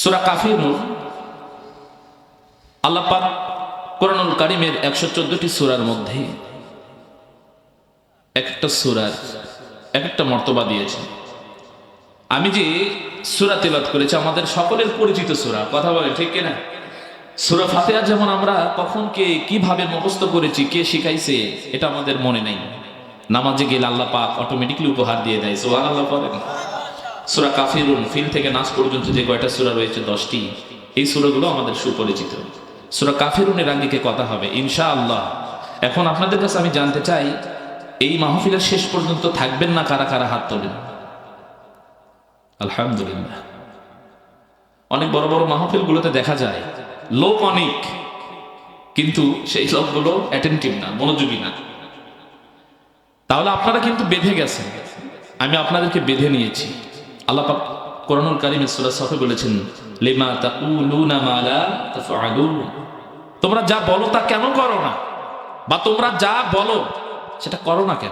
সুরা কাফির আল্লাহ পাক কোরআনুল কারিমের একশো চোদ্দটি সুরার মধ্যে এক একটা সুরার এক একটা মর্তবা দিয়েছে। আমি যে সুরা তেলাত করেছি, আমাদের সকলের পরিচিত সুরা, কথা বলে ঠিক কিনা? সুরা ফাতেহা যেমন আমরা কখন কে কীভাবে মুখস্থ করেছি, কে শিখাইছে, এটা আমাদের মনে নেই। নামাজে গেলে আল্লাহ পাক অটোমেটিকলি উপহার দিয়ে দেয় সোহান আল্লাহ করেন সুরা কাফিরুন ফিল থেকে নাচ পর্যন্ত যে কয়টা সুরা রয়েছে, দশটি, এই সুরাগুলো আমাদের সুপরিচিত। সুরা কাফিরুনের আঙ্গিকে কথা হবে? ইনশা আল্লাহ এখন আপনাদের কাছে আমি জানতে চাই, এই মাহফিলের শেষ পর্যন্ত থাকবেন না কারা কারা হাত তোলেন? আলহামদুলিল্লাহ। অনেক বড় বড় মাহফিলগুলোতে দেখা যায়, লোক অনেক, কিন্তু সেই লোকগুলো অ্যাটেন্টিভ না, মনোযোগী না। তাহলে আপনারা কিন্তু বেঁধে গেছেন। আমি আপনাদেরকে বেঁধে নিয়েছি। আল্লাহ পাক কোরআনুল কারিমে সূরা সফে বলেছেন, লিমা তাকুলুনা মা লা তাফআলুন। তোমরা যা বলো তা কেন করো না? বা তোমরা যা বলো, সেটা করো না কেন?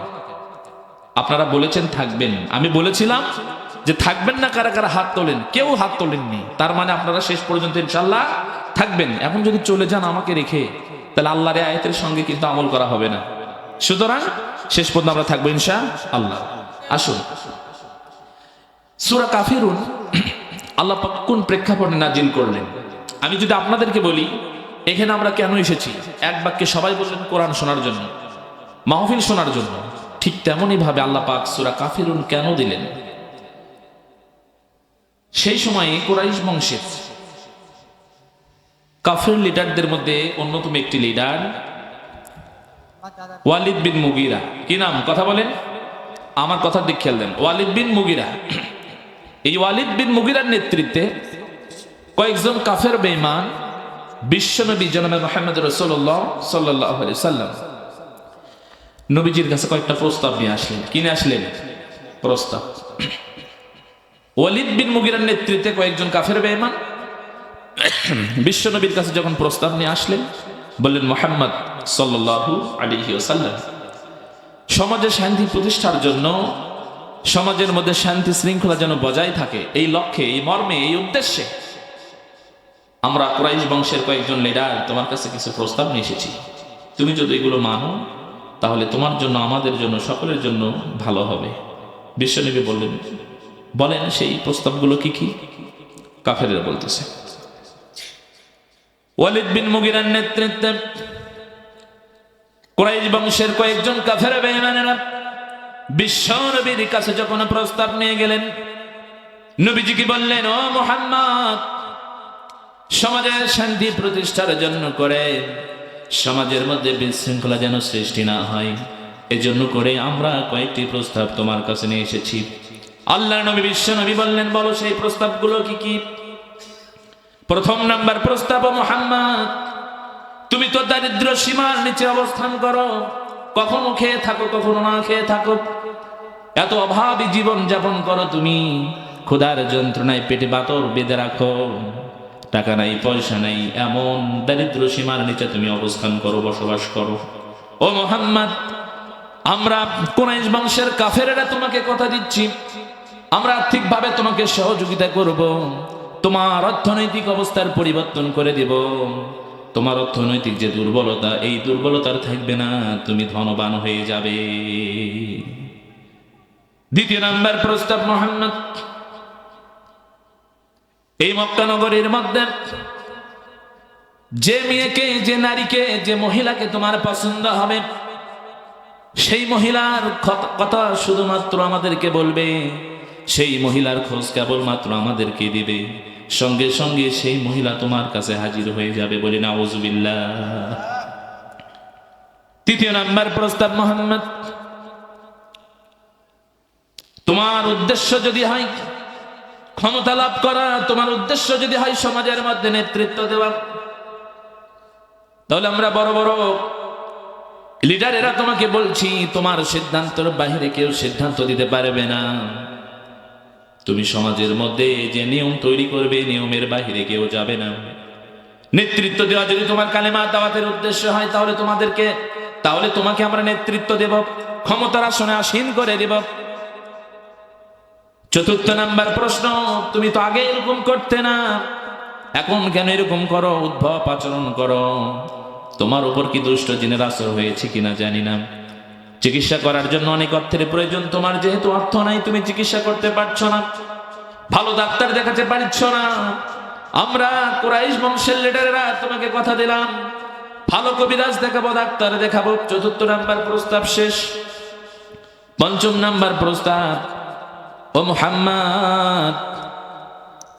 আপনারা বলেছেন থাকবেন। আমি বলেছিলাম যে থাকবেন না কারা কারা হাত তোলেন, কেউ হাত তোলেননি। তার মানে আপনারা শেষ পর্যন্ত ইনশাল্লাহ থাকবেন। এখন যদি চলে যান আমাকে রেখে, তাহলে আল্লাহর আয়াতের সঙ্গে কিন্তু আমল করা হবে না। সুতরাং শেষ পর্যন্ত আমরা থাকব ইনশা আল্লাহ আসুন। সুরা কাফিরুন, আল্লাহ কোন প্রেক্ষাপটে নাজিল করলেন? আমি যদি আপনাদেরকে বলি, এখানে আমরা কেন এসেছি? এক বাক্যে সবাই বললেন কোরআন শোনার জন্য, মাহফিল শোনার জন্য। ঠিক তেমনই ভাবে আল্লাহ পাক সুরা কাফিরুন কেন দিলেন? সেই সময়ে কোরাইশ বংশের কাফের লিডারদের মধ্যে অন্যতম একটি লিডার ওয়ালিদ বিন মুগিরা। কি নাম? কথা বলেন? আমার কথার দিক খেয়াল দেন। ওয়ালিদ বিন মুগিরা। এই ওয়ালিদ বিন মুগিরার নেতৃত্বে কয়েকজন কাফের বেঈমান বিশ্বনবী জনাবে মোহাম্মদ সাল্লাহ সাল্লাম। নবীজির কাছে কয়েকটা প্রস্তাব নিয়ে আসলেন। কিনে আসলেন? প্রস্তাব। ওয়ালিদ বিন মুগিরার নেতৃত্বে কয়েকজন কাফের বেঈমান বিশ্বনবীর কাছে যখন প্রস্তাব নিয়ে আসলেন, বললেন, মোহাম্মদ সাল্লাল্লাহু আলাইহি ওয়াসাল্লাম, সমাজে শান্তি প্রতিষ্ঠার জন্য সমাজের মধ্যে শান্তি শৃঙ্খলা যেন বজায় থাকে, এই লক্ষ্যে, এই মর্মে, এই উদ্দেশ্যে। আমরা কুরাইশ বংশের কয়েকজন লিডার তোমার কাছে কিছু প্রস্তাব নিয়ে এসেছি। তুমি যদি এগুলো মানো, তাহলে তোমার জন্য, আমাদের জন্য, সকলের জন্য ভালো হবে। বিশ্বনবী বললেন, বলেন, সেই প্রস্তাবগুলো কি কি? কাফেরেরা বলতেছে, ওয়ালিদ বিন মুগিরার নেতৃত্বে কুরাইশ বংশের কয়েকজন কাফের বেঈমানেরা বিশ্ব নবীর কাছে যখন প্রস্তাব নিয়ে গেলেন নবীজি কি বললেন, ও মোহাম্মদ, সমাজের শান্তি প্রতিষ্ঠার জন্য করে সমাজের মধ্যে বিশৃঙ্খলা যেন সৃষ্টি না হয়, এজন্য করে আমরা কয়েকটি প্রস্তাব তোমার কাছে নিয়ে এসেছি। আল্লাহ নবী বিশ্ব নবী বললেন, বলো সেই প্রস্তাবগুলো কি কি? প্রথম নাম্বার প্রস্তাব মোহাম্মদ, তুমি তো দারিদ্র সীমার নিচে অবস্থান করো কখনো খেয়ে থাকো, কখনো না খেয়ে থাকো। এত অভাবী জীবন যাপন করো তুমি। ক্ষুধার যন্ত্রণায় পেটে বাতর বেঁধে রাখো। টাকা নাই, পয়সা নাই, এমন দারিদ্র সীমার নিচে তুমি অবস্থান করো, বসবাস করো। ও মোহাম্মদ, আমরা কোনাইশ বংশের কাফেরেরা তোমাকে কথা দিচ্ছি। আমরা আর্থিকভাবে তোমাকে সহযোগিতা করব। তোমার অর্থনৈতিক অবস্থার পরিবর্তন করে দেব। তোমার অর্থনৈতিক যে দুর্বলতা, এই দুর্বলতার থাকবে না, তুমি ধনবান হয়ে যাবে। দ্বিতীয় নাম্বার প্রস্তাব, মোহাম্মদ। এই মক্কানগরীর মধ্যে যে মেয়েকে, যে নারীকে, যে মহিলাকে তোমার পছন্দ হবে, সেই মহিলার কথা শুধুমাত্র আমাদেরকে বলবে। সেই মহিলার খোঁজ কেবলমাত্র আমাদেরকে দিবে। সঙ্গে সঙ্গে সেই মহিলা তোমার কাছে হাজির হয়ে যাবে বলে নাউজুবিল্লাহ। তৃতীয় নাম্বার প্রস্তাব, মোহাম্মদ। তোমার উদ্দেশ্য যদি হয় ক্ষমতা লাভ করা, তোমার উদ্দেশ্য যদি হয় সমাজের মধ্যে নেতৃত্ব দেওয়া, তাহলে আমরা বড় বড় লিডারেরা তোমাকে বলছি, তোমার সিদ্ধান্তের বাইরে কেউ সিদ্ধান্ত দিতে পারবে না। তুমি সমাজের মধ্যে যে নিয়ম তৈরি করবে, নিয়মের বাহিরে কেউ যাবে না। নেতৃত্ব দেওয়া যদি তোমার কালেমা দাওয়াতের উদ্দেশ্য হয়, তাহলে তোমাদেরকে তাহলে তোমাকে আমরা নেতৃত্ব দেব, ক্ষমতার আসনে আসীন করে দেব। চতুর্থ নাম্বার প্রশ্ন, তুমি তো আগে এরকম করতে না। এখন কেন এরকম করো? উদ্ভব আচরণ করো। তোমার উপর কি দুষ্ট জিনের আসর হয়েছে কিনা জানি না। চিকিৎসা করার জন্য অনেক অর্থের প্রয়োজন। তোমার যেহেতু অর্থ নাই, তুমি চিকিৎসা করতে পারছ না। ভালো ডাক্তার দেখাতে পারছ না। আমরা কোরাইশ বংশের লিডারেরা তোমাকে কথা দিলাম। ভালো কবিরাজ দেখাবো, ডাক্তার দেখাবো। চতুর্থ নাম্বার প্রস্তাব শেষ। পঞ্চম নাম্বার প্রস্তাব, ও মোহাম্মদ,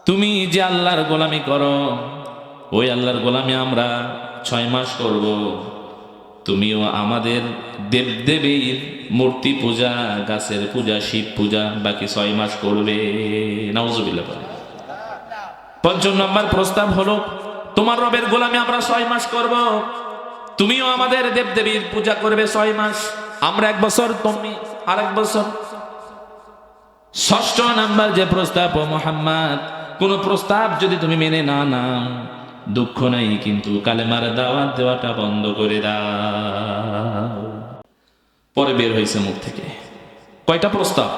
তুমি যে আল্লাহর গোলামি করো, ওই আল্লাহর গোলামি আমরা ছয় মাস করব। তুমিও আমাদের দেবদেবীর মূর্তি পূজা, গাছের পূজা, শিব পূজা বাকি ছয় মাস করবে। নাউজুবিল্লাহ বলে পঞ্চম নম্বর প্রস্তাব হলো, তোমার রবের গোলামি আমরা ছয় মাস করব। তুমিও আমাদের দেবদেবীর পূজা করবে ছয় মাস। আমরা এক বছর, তুমি আর এক বছর। ষষ্ঠ নাম্বার যে প্রস্তাব মোহাম্মদ, কোন প্রস্তাব যদি তুমি মেনে না নাও দুঃখ নাই, কিন্তু কালেমার দাওয়াত দেওয়াটা বন্ধ করে দাও। পরে বের হয়েছে মুখ থেকে। কয়টা প্রস্তাব?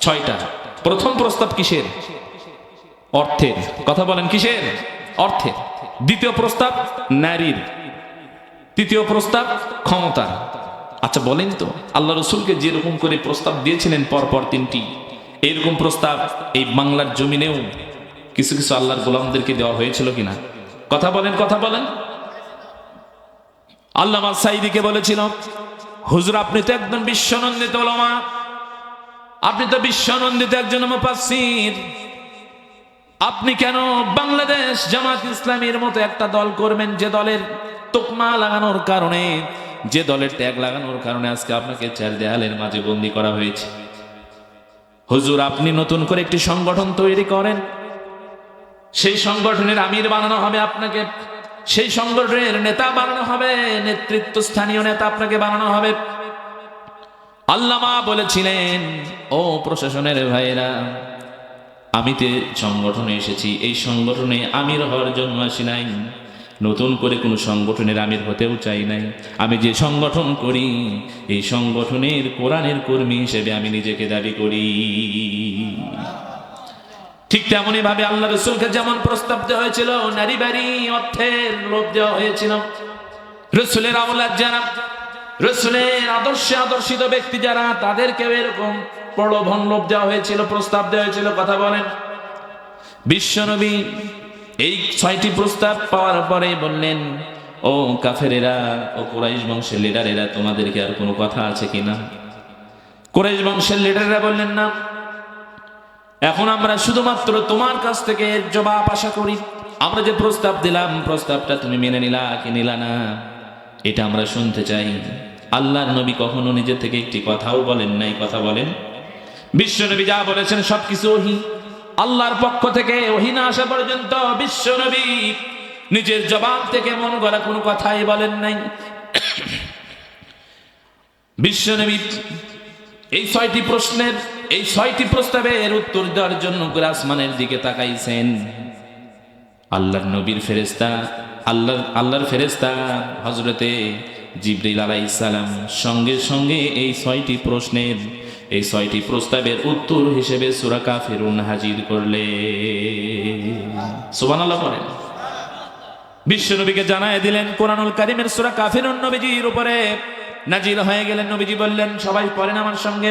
ছয়টা। প্রথম প্রস্তাব কিসের? অর্থের। কথা বলেন কিসের? অর্থের। দ্বিতীয় প্রস্তাব, নারীর। তৃতীয় প্রস্তাব, ক্ষমতার। আচ্ছা বলেন তো, আল্লাহ রসুলকে যেরকম করে প্রস্তাব দিয়েছিলেন পরপর তিনটি এইরকম প্রস্তাব এই বাংলার জমিনেও কিছু কিছু আল্লাহর গোলামদেরকে দেওয়া হয়েছিল কিনা? কথা বলেন কথা বলেন। আল্লামা সাইদিকে বলেছিল হুজুর, আপনি তো একদম বিশ্বনন্দিত ওলামা। আপনি তো বিশ্বনন্দিত একজন মুফাসসির। আপনি কেন বাংলাদেশ জামাত ইসলামীর মতো একটা দল করবেন যে দলের তোকমা লাগানোর কারণে? যে দলের ট্যাগ লাগানোর কারণে আজকে আপনাকে চার দেয়ালের মাঝে বন্দি করা হয়েছে। হুজুর, আপনি নতুন করে একটি সংগঠন তৈরি করেন। সেই সংগঠনের আমির বানানো হবে আপনাকে। সেই সংগঠনের নেতা বানানো হবে নেতৃত্ব স্থানীয় নেতা আপনাকে বানানো হবে। আল্লামা বলেছিলেন, ও প্রশাসনের ভাইয়েরা, আমি তে সংগঠনে এসেছি। এই সংগঠনে আমির হওয়ার জন্য আসি নাই। নতুন করে কোনো সংগঠনের আমির হতেও চাই নাই। আমি যে সংগঠন করি, এই সংগঠনের কোরআনের কর্মী হিসেবে আমি নিজেকে দাবি করি। ঠিক তেমনই ভাবে আল্লাহ রসুলকে যেমন প্রস্তাব দেওয়া হয়েছিল, নারী বাড়ি অর্থের লোভ দেওয়া হয়েছিল। রসুলের আওলাদ যারা, রসুলের আদর্শে আদর্শিত ব্যক্তি যারা, তাদেরকেও এরকম প্রলোভন লোভ দেওয়া হয়েছিল, প্রস্তাব দেওয়া হয়েছিল, কথা বলেন। বিশ্বনবী এই ছয়টি প্রস্তাব পাওয়ার পরে বললেন, ও কাফেরেরা, ও কোরাইশ বংশের লিডারেরা, তোমাদেরকে আর কোনো কথা আছে কিনা? কোরাইশ বংশের লিডারেরা বললেন, না। এখন আমরা শুধুমাত্র তোমার কাছ থেকে জবাব আশা করি। আমরা যে প্রস্তাব দিলাম, প্রস্তাবটা তুমি মেনে নিলা কি নিলা না, এটা আমরা শুনতে চাই। আল্লাহর নবী কখনো নিজে থেকে একটি কথাও বলেন নাই, কথা বলেন। বিশ্ব নবী যা বলেছেন সবকিছু ওহি। আল্লাহর পক্ষ থেকে ওহি না আসা পর্যন্ত বিশ্ব নবী নিজের জবাব থেকে মন গড়া কোনো কথাই বলেন নাই। বিশ্ব নবী এই ছয়টি প্রশ্নের এই ছয়টি প্রস্তাবের উত্তর দেওয়ার জন্য করে আসমানের দিকে তাকাইছেন। আল্লাহর নবীর ফেরেস্তা আল্লাহর আল্লাহর ফেরেস্তা হজরতে জিবরিল আলাইসালাম সঙ্গে সঙ্গে এই ছয়টি প্রশ্নের, এই ছয়টি প্রস্তাবের উত্তর হিসেবে সুরা কাফিরুন হাজির করলে সুবহানাল্লাহ করেন বিশ্বনবীকে জানায় দিলেন, কোরআনুল কারিমের সুরা কাফিরুন নবীজির উপরে নাজিল হয়ে গেলেন। নবীজি বললেন, সবাই পড়েন আমার সঙ্গে।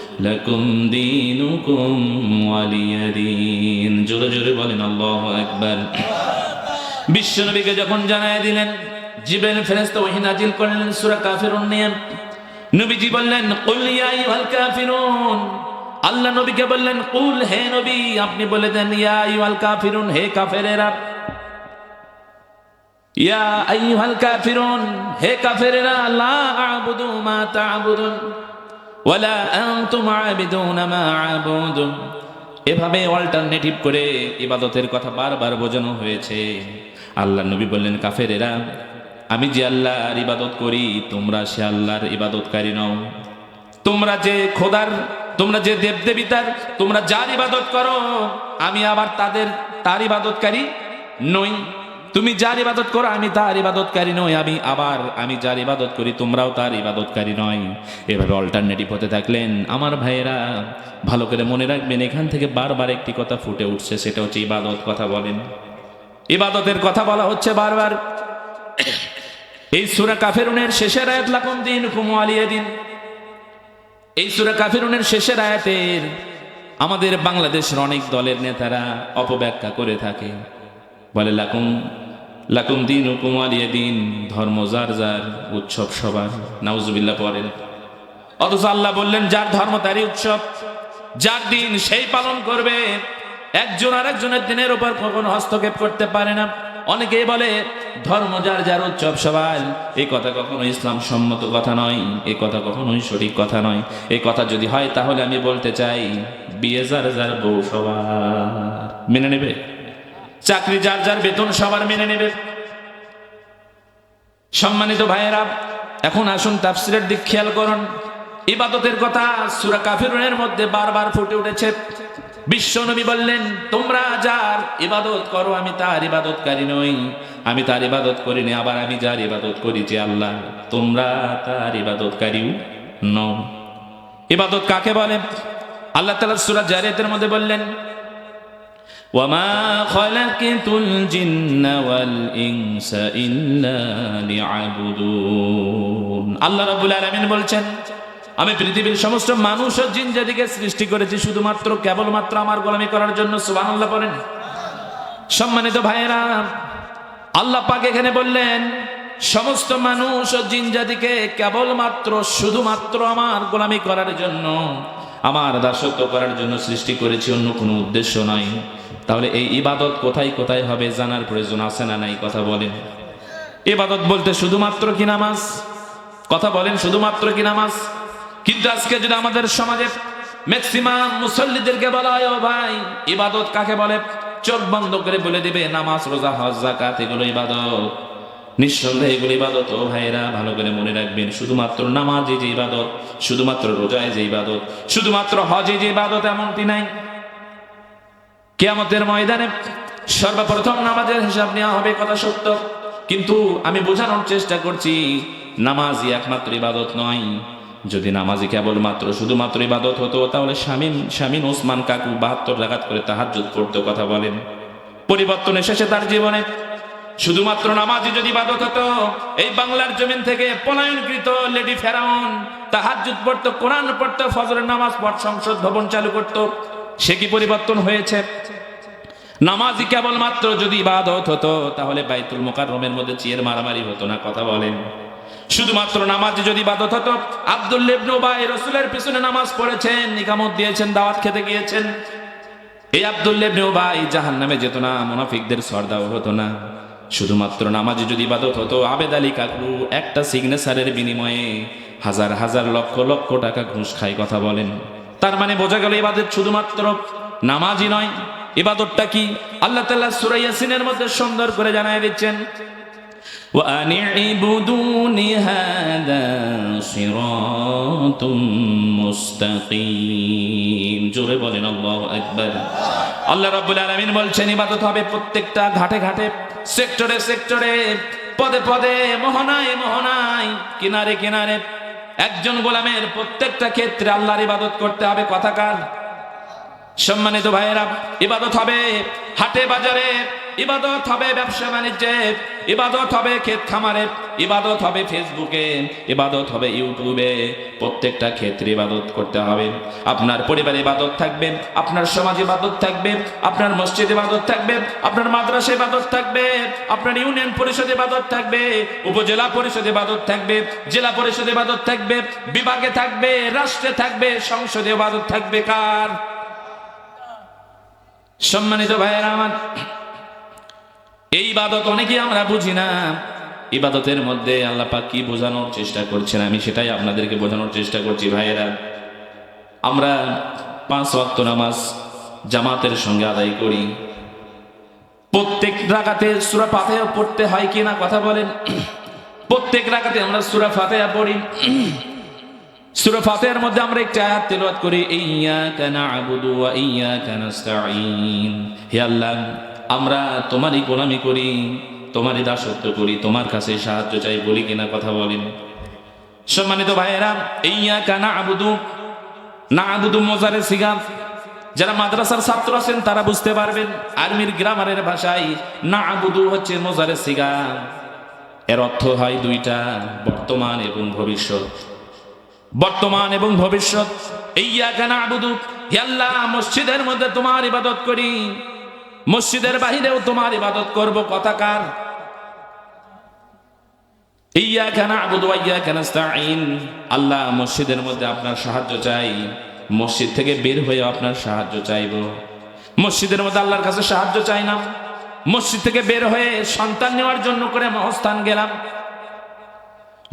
লকুম দিনুকুম ওয়ালিয়াদিন। জোরে জোরে বলেন, আল্লাহু আকবার। বিশ্বনবীকে যখন জানায় দিলেন জিবেল ফেরেশতা ওহী নাজিল করলেন সূরা কাফিরুন নিয়ে নবীজি বললেন, কুল ইয়া আইহাল কাফিরুন। আল্লাহ নবীকে বললেন, কুল, হে নবী, আপনি বলে দেন, ইয়া আইহাল কাফিরুন, হে কাফেরেরা। ইয়া আইহাল কাফিরুন, হে কাফেরেরা, লা আ'বুদু মা তা'বুদুন। ওয়ালা আনতুম আবিদুন এভাবে অল্টারনেটিভ করে ইবাদতের কথা বারবার বোঝানো হয়েছে। আল্লাহ নবী বললেন, কাফেরেরা, আমি যে আল্লাহর ইবাদত করি, তোমরা সে আল্লাহর ইবাদতকারী নও। তোমরা যে খোদার, তোমরা যে দেবদেবিতার, তোমরা যার ইবাদত করো, আমি আবার তাদের, তার ইবাদতকারী নই। তুমি যার ইবাদত করো, আমি তার ইবাদতকারী নই, আমি আবার আমি যার ইবাদত করি, তোমরাও তার ইবাদতকারী নয়। এভাবে অল্টারনেটিভ হতে থাকলেন। আমার ভাইয়েরা, ভালো করে মনে রাখবেন, এখান থেকে বারবার একটি কথা ফুটে উঠছে, সেটা হচ্ছে ইবাদত কথা বলেন। ইবাদতের কথা বলা হচ্ছে বারবার। এই সুরা কাফেরুনের শেষের আয়াত লাকুম দিন কুমু আলিয়ে দিন এই সুরা কাফেরুনের শেষের আয়াতের আমাদের বাংলাদেশের অনেক দলের নেতারা অপব্যাখ্যা করে থাকে। বলে লাকুম লাকুম দিন হুকুম আলিয়ে দিন ধর্ম যার যার, উৎসব সবার, নাউজুবিল্লাহ পড়েন। অথচ আল্লাহ বললেন, যার ধর্ম তারই উৎসব, যার দিন সেই পালন করবে। একজন আর একজনের দিনের উপর কখনো হস্তক্ষেপ করতে পারে না। অনেকেই বলে, ধর্ম যার যার, উৎসব সবাই এই কথা কখনো ইসলাম সম্মত কথা নয়, এই কথা কখনোই সঠিক কথা নয়। এই কথা যদি হয়, তাহলে আমি বলতে চাই, বিয়ে যার যার, বউ সবার। মেনে নেবে? চাকরি যার যার বেতন সবার মেনে নেবে। সম্মানিত ভাইয়েরা, এখন আসুন তাফসিরের দিক খেয়াল করুন। ইবাদতের কথা সুরা কাফিরুনের মধ্যে বারবার ফুটে উঠেছে। বিশ্ব নবী বললেন, তোমরা যার ইবাদত করো, আমি তার ইবাদতকারী নই। আমি তার ইবাদত করি করিনি আবার আমি যার ইবাদত করি যে আল্লাহ, তোমরা তার ইবাদতকারীও নও। ইবাদত কাকে বলে? আল্লাহ তালা সুরা জারিয়াতের মধ্যে বললেন وما خلقت الجن والإنس إلا ليعبدون আল্লাহ রাব্বুল আলামিন বলছেন আমি পৃথিবীর সমস্ত মানুষ ও জিন জাতিকে সৃষ্টি করেছি শুধুমাত্র কেবলমাত্র আমার গোলামি করার জন্য সুবহানাল্লাহ বলেন সম্মানিত ভাইয়েরা আল্লাহ পাক এখানে বললেন সমস্ত মানুষ ও জিন জাতিকে কেবলমাত্র শুধুমাত্র আমার গোলামি করার জন্য আমার দাসত্ব করার জন্য সৃষ্টি করেছি অন্য কোনো উদ্দেশ্য নয় তাহলে এই ইবাদত কোথায় কোথায় হবে জানার প্রয়োজন আছে না নাই কথা বলেন। ইবাদত বলতে শুধুমাত্র কি নামাজ? কথা বলেন শুধুমাত্র কি নামাজ? কিন্তু আজকে যদি আমাদের সমাজে ম্যাক্সিমাম মুসল্লিদেরকে বলা হয়, ও ভাই, ইবাদত কাকে বলে? চোখ বন্ধ করে বলে দিবে, নামাজ, রোজা, হজ জাকাত এগুলো ইবাদত। নিঃসন্দেহে এগুলো ইবাদত। ও ভাইরা ভালো করে মনে রাখবেন, শুধুমাত্র নামাজে যে ইবাদত, শুধুমাত্র রোজায় যে ইবাদত, শুধুমাত্র হজে যে ইবাদত এমনটি নাই। কেয়ামতের ময়দানে সর্বপ্রথম নামাজের হিসাব নেওয়া হবে, কথা সত্য। কিন্তু আমি বোঝানোর চেষ্টা করছি, নামাজই একমাত্র ইবাদত নয়। যদি নামাজি কেবলমাত্র শুধুমাত্র ইবাদত হতো, তাহলে স্বামীন স্বামীন ওসমান কাকু বাহাত্তর লাগাত করে তাহাজ্জুদ পড়তো কথা বলেন। পরিবর্তন এসেছে তার জীবনে শুধুমাত্র নামাজি যদি ইবাদত হতো, এই বাংলার জমিন থেকে পলায়নকৃত লেডি ফেরাউন, তাহাজ্জুদ পড়তো, কোরআন পড়তো, ফজরের নামাজ পড় সংসদ ভবন চালু করতো, সে কি পরিবর্তন হয়েছে? নামাজি কেবলমাত্র যদি ইবাদত হতো, তাহলে বাইতুল মোকাররমের মধ্যে চিয়ের মারামারি হতো না, কথা বলেন। শুধুমাত্র নামাজি যদি ইবাদত হতো, আব্দুল ইবনু বাই রসুলের পিছনে নামাজ পড়েছেন, নিকামত দিয়েছেন, দাওয়াত খেতে গিয়েছেন। এই আব্দুল ইবনু বাই জাহান নামে যেত না, মুনাফিকদের সর্দাও হতো না। শুধুমাত্র নামাজে যদি ইবাদত হতো আবেদ আলী কাকু একটা সিগনেচারের বিনিময়ে হাজার হাজার লক্ষ লক্ষ টাকা ঘুষ খায় কথা বলেন। তার মানে বোঝা গেল ইবাদত শুধুমাত্র নামাজই নয়, ইবাদতটা কি? আল্লাহ তাল্লাহ সুরাইয়াসিনের মধ্যে সুন্দর করে জানায় দিচ্ছেন وأن اعبدون هذا صراط মুস্তাকিম জোরে বলেন আল্লাহু আকবার আল্লাহ রাব্বুল আলামিন বলছেন ইবাদত হবে প্রত্যেকটা ঘাটে ঘাটে সেক্টরে সেক্টরে পদে পদে মোহনায় মোহনায় কিনারে কিনারে একজন গোলামের প্রত্যেকটা ক্ষেত্রে আল্লাহর ইবাদত করতে হবে কথাকার সম্মানিত ভাইয়েরা ইবাদত হবে হাটে বাজারে ইবাদত হবে ব্যবসা বাণিজ্যে, ইবাদত হবে ক্ষেত খামারে, ইবাদত হবে ফেসবুকে, ইবাদত হবে ইউটিউবে। প্রত্যেকটা ক্ষেত্রে ইবাদত করতে হবে। আপনার পরিবারে ইবাদত থাকবে, আপনার সমাজ ইবাদত থাকবে, আপনার মসজিদ ইবাদত থাকবে, আপনার মাদ্রাসা ইবাদত থাকবে, আপনার ইউনিয়ন পরিষদ ইবাদত থাকবে, উপজেলা পরিষদ ইবাদত থাকবে, জেলা পরিষদ ইবাদত থাকবে, বিভাগে থাকবে, রাষ্ট্রে থাকবে, সংসদে ইবাদত থাকবে কার? সম্মানিত ভাইয়েরা আমার এই ইবাদত অনেকে আমরা বুঝি না। ইবাদতের মধ্যে আল্লাহ পাক কি বোঝানোর চেষ্টা করছেন? আমি সেটাই আপনাদেরকে বোঝানোর চেষ্টা করছি, ভাইয়েরা। আমরা পাঁচ ওয়াক্ত নামাজ জামাতের সঙ্গে আদায় করি। প্রত্যেক রাগাতে সুরা ফাতেহা পড়তে হয় কি না কথা বলেন? প্রত্যেক রাগাতে আমরা সুরা ফাতেহা পড়ি। সুরা ফাতেহার মধ্যে আমরা একটা আয়াত তেলাওয়াত করি, ইয়্যাকা না'বুদু ওয়া ইয়্যাকা নাস্তাঈন। হে আল্লাহ আমরা তোমারই গোলামি করি, তোমারই দাসত্ব করি, তোমার কাছে সাহায্য চাই বলি কিনা কথা বলেন। সম্মানিত ভাইয়েরা ইয়া কানা আবুদু না আবুদু মজারে সিগাম যারা মাদ্রাসার ছাত্র আছেন, তারা বুঝতে পারবেন, আর্মির গ্রামারের ভাষায় না আবুদু হচ্ছে মজারে সিগাম এর অর্থ হয় দুইটা, বর্তমান এবং ভবিষ্যৎ। বর্তমান এবং ভবিষ্যৎ। ইয়া কেন আবুদু আল্লাহ, মসজিদের মধ্যে তোমার ইবাদত করি। মসজিদের বাহিরেও তোমার ইবাদত করব কথাকার ইয়া কেন আবুদু ইয়া আল্লাহ মসজিদের মধ্যে আপনার সাহায্য চাই। মসজিদ থেকে বের হয়ে আপনার সাহায্য চাইব। মসজিদের মধ্যে আল্লাহর কাছে সাহায্য চাই না মসজিদ থেকে বের হয়ে সন্তান নেওয়ার জন্য করে মহস্থান গেলাম।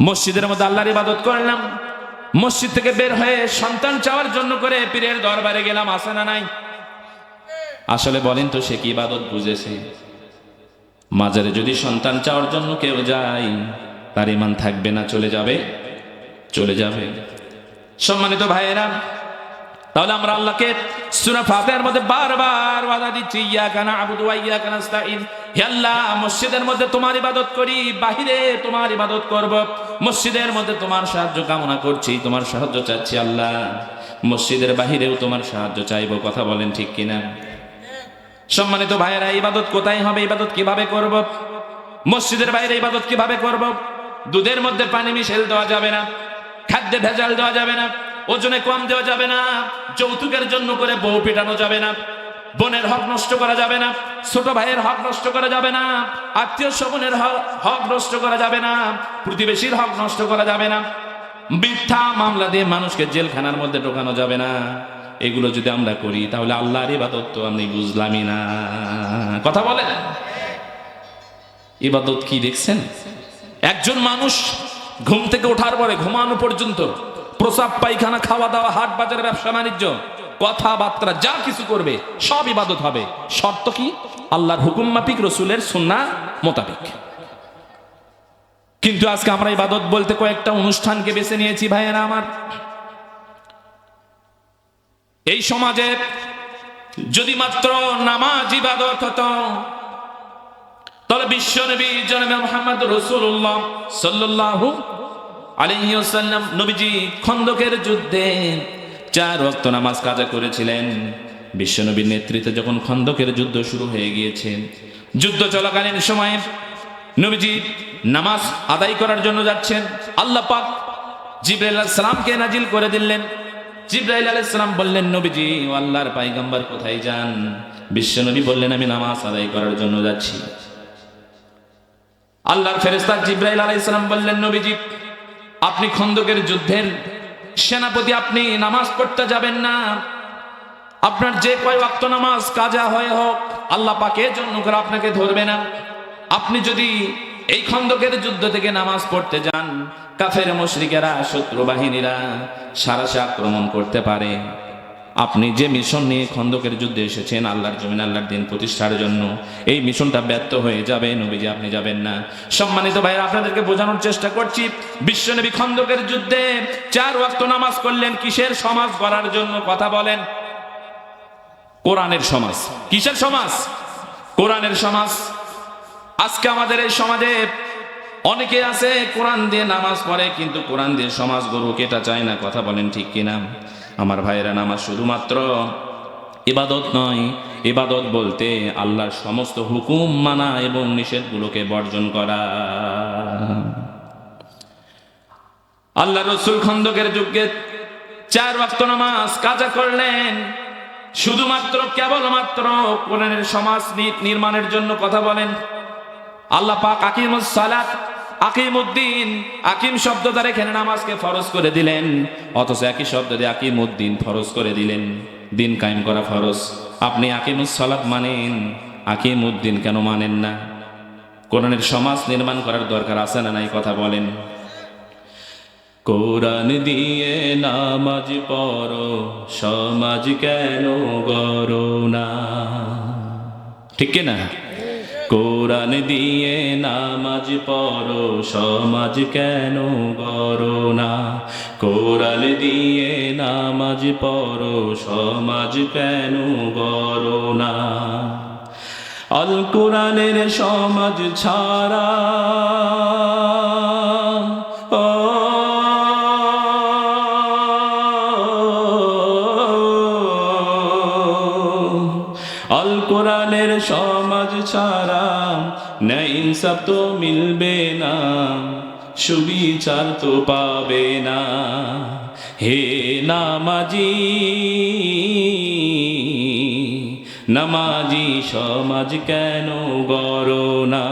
মসজিদের মধ্যে আল্লাহর ইবাদত করলাম। মসজিদ থেকে বের হয়ে সন্তান চাওয়ার জন্য করে পীরের দরবারে গেলাম আসে না নাই? আসলে বলেন তো সে কি ইবাদত বুঝেছে? মাজারে যদি সন্তান চাওয়ার জন্য কেউ যায়, তার ইমান থাকবে না, চলে যাবে? চলে যাবে। সম্মানিত ভাইয়েরা, তাহলে আমরা আল্লাহকে সূরা ফাতিহার মধ্যে বারবার ওয়াদা দিচ্ছি ইয়া কানা আবুদু ওয়া ইয়া কানা নাস্তাইন হে আল্লাহ, মসজিদের মধ্যে তোমার ইবাদত করি, বাহিরে তোমার ইবাদত করব, মসজিদের মধ্যে তোমার সাহায্য কামনা করছি, তোমার সাহায্য চাচ্ছি আল্লাহ। মসজিদের বাহিরেও তোমার সাহায্য চাইব, কথা বলেন ঠিক কিনা? সম্মানিত ভাইয়েরা, ইবাদত কোথায় হবে? ইবাদত কীভাবে করব? মসজিদের বাইরে ইবাদত কীভাবে করব? দুধের মধ্যে পানি মিশেল দেওয়া যাবে না, খাদ্যে ভেজাল দেওয়া যাবে না, ওজনে কম দেওয়া যাবে না, যৌতুকের জন্য করে বউ পিটানো যাবে না, বোনের হক নষ্ট করা যাবে না, ছোট ভাইয়ের হক নষ্ট করা যাবে না, আত্মীয় স্বজনের হ- হক নষ্ট করা যাবে না, প্রতিবেশীর হক নষ্ট করা যাবে না, মিথ্যা মামলা দিয়ে মানুষকে জেলখানার মধ্যে ঢোকানো যাবে না। এগুলো যদি আমরা করি, তাহলে আল্লাহর ইবাদত তো আমি বুঝলামই না। কথা বলে ইবাদত কি দেখছেন? একজন মানুষ ঘুম থেকে ওঠার পরে ঘুমানো পর্যন্ত প্রসাব, পায়খানা খাওয়া দাওয়া হাট বাজার, ব্যবসা, বাণিজ্য, কথাবার্তা, যা কিছু করবে, সব ইবাদত হবে। শর্ত কি? আল্লাহর হুকুম মাফিক, রসুলের সুন্না মোতাবেক। কিন্তু আজকে আমরা ইবাদত বলতে কয়েকটা অনুষ্ঠানকে বেছে নিয়েছি ভাইয়েরা আমার। এই সমাজে যদি মাত্র নামাজ ইবাদত হতো, তাহলে বিশ্ব নবী জনাবে মোহাম্মদ রসুল্লাহ সাল্লাল্লাহু আলাইহি ওয়াসাল্লাম নবীজি খন্দকের যুদ্ধে চার ওয়াক্ত নামাজ কাজা করেছিলেন। বিশ্বনবীর নেতৃত্বে যখন খন্দকের যুদ্ধ শুরু হয়ে গিয়েছে, যুদ্ধ চলাকালীন সময়ে নবীজি নামাজ আদায় করার জন্য যাচ্ছেন। আল্লাহ পাক সালামকে নাজিল করে দিলেন। জিব্রাইল আলাইহিস সালাম বললেন, নবীজি, ও আল্লাহর পাইগাম্বার কোথায় যান? বিশ্বনবী বললেন, আমি নামাজ আদায় করার জন্য যাচ্ছি। আল্লাহর ফেরেস্তা জিব্রাইল আলাইহিস সালাম বললেন, নবীজি, আপনি খন্দকের যুদ্ধের সেনাপতি, আপনি নামাজ পড়তে যাবেন না। আপনার যে কয় ওয়াক্ত নামাজ কাজা হয়ে হোক, আল্লাহ পাকের জন্য করে আপনাকে ধরবে না। আপনি যদি এই খন্দকের যুদ্ধ থেকে নামাজ পড়তে যান কাফের মুশরিকেরা, শত্রু বাহিনীরা সারাসে আক্রমণ করতে পারে। আপনি যে মিশন নিয়ে খন্দকের যুদ্ধে এসেছেন, আল্লাহর জমিন, আল্লাহর দিন প্রতিষ্ঠার জন্য, এই মিশনটা ব্যর্থ হয়ে যাবে, নবীজি আপনি যাবেন না। সম্মানিত ভাই আপনাদেরকে বোঝানোর চেষ্টা করছি, বিশ্বনবী খন্দকের যুদ্ধে চার ওয়াক্ত নামাজ করলেন, কিসের সমাজ গড়ার জন্য কথা বলেন? কোরআনের সমাজ। কিসের সমাজ? কোরআনের সমাজ। আজকে আমাদের এই সমাজে অনেকে আছে, কোরআন দিয়ে নামাজ পড়ে, কিন্তু কোরআন দিয়ে সমাজ গরুক এটা চায় না, কথা বলেন ঠিক কিনা? আমার ভাইয়েরা, নামাজ শুধুমাত্র ইবাদত নয়, ইবাদত বলতে আল্লাহর সমস্ত হুকুম মানা এবং নিষেধগুলোকে বর্জন করা। আল্লাহ রসুল খন্দকের যুগে চার ওয়াক্ত নামাজ কাজা করলেন। শুধুমাত্র কেবলমাত্র কোরআনের সমাজ নির্মাণের জন্য কথা বলেন। আল্লাহ পাক আকিমুস সালাত, আকিমুদ্দিন, আকিম শব্দ দ্বারা এখানে নামাজকে ফরজ করে দিলেন। অথচ একই শব্দ দিয়ে আকিমুদ্দিন ফরজ করে দিলেন। দিন কায়েম করা ফরজ। আপনি আকিমুস সালাত মানেন, আকিমুদ্দিন কেন মানেন না? কোরআনের সমাজ নির্মাণ করার দরকার আছে না নাই কথা বলেন। কোরআন দিয়ে নামাজ পড়ো, সমাজ কেন গড়ো না? ঠিক না কোরআন দিয়ে নামাজ পড়ো, সমাজ কেন গড়ো না? কোরআন দিয়ে নামাজ পড়ো, সমাজ কেন গড়ো না? আল কোরআনের সমাজ ছাড়া আল কোরআনের সমাজ ছাড়া ন্যায় ইনসাফ তো মিলবে না, সুবিচার তো পাবে না। হে নামাজি নামাজি সমাজ কেন গড়ো না?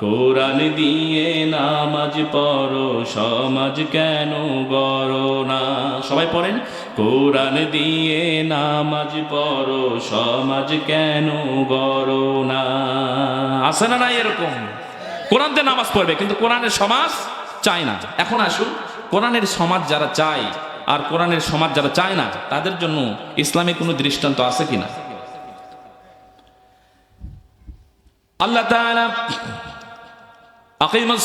কোরআন দিয়ে নামাজ পড়ো, সমাজ কেন গড়ো না? সবাই পড়েন? কোরআন দিয়ে নামাজ পড়ো, সমাজ কেন গড়ো না? আছে না না এরকম? কোরআন দিয়ে নামাজ পড়বে, কিন্তু কোরআনের সমাজ চায় না। এখন আসুন, কোরআনের সমাজ যারা চায় আর কোরআনের সমাজ যারা চায় না, তাদের জন্য ইসলামে কোনো দৃষ্টান্ত আছে কিনা? আল্লাহ তাআলা আকিমুস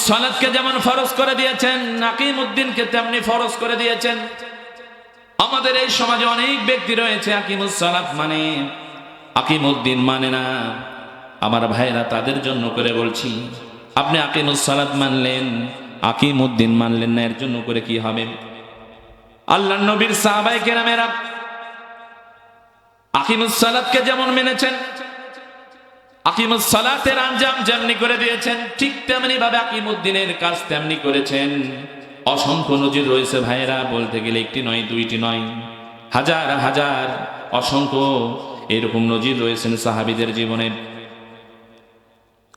যেমন ফরজ করে দিয়েছেন আকিম উদ্দিনকে তেমনি ফরজ করে দিয়েছেন। আমাদের এই সমাজে অনেক ব্যক্তি রয়েছে, আকিমুস সালাত মানে। আকিম উদ্দিন মানে না। আমার ভাইরা তাদের জন্য করে বলছি, আপনি আকিমুস সালাত মানলেন আকিম উদ্দিন মানলেন না, এর জন্য করে কি হবে? আল্লাহ নবীর সাহাবাই কেরামেরা আকিমুস সালাতকে যেমন মেনেছেন, আকিমুস সালাতের আঞ্জাম যেমনি করে দিয়েছেন, ঠিক তেমনি ভাবে আকিমুদ্দিনের কাজ তেমনি করেছেন। অসংখ্য নজির রয়েছে ভাইয়েরা, বলতে গেলে একটি নয়, দুইটি নয়। হাজার হাজার অসংখ্য এরকম নজির রয়েছেন সাহাবিদের জীবনে।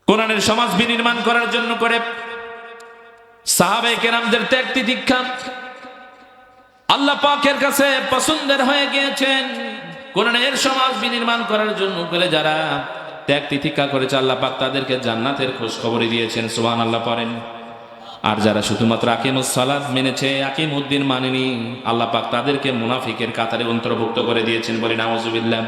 কোরআনের সমাজ বিনির্মাণ করার জন্য করে সাহাবে কেরামদের ত্যাগ তিতিক্ষা আল্লাহ পাকের কাছে পছন্দের হয়ে গিয়েছেন। কোরআনের সমাজ বিনির্মাণ করার জন্য করে যারা ত্যাগ তিতিক্ষা করেছে, আল্লাহ পাক তাদেরকে জান্নাতের খোঁজ খবরই দিয়েছেন। সুবহান আল্লাহ পড়েন। আর যারা শুধুমাত্র আকিমুস সালাদ মেনেছে আকিম উদ্দিন মানেনি, আল্লাহ পাক তাদেরকে মুনাফিকের কাতারে অন্তর্ভুক্ত করে দিয়েছেন বলে নাওজুবিল্লাহ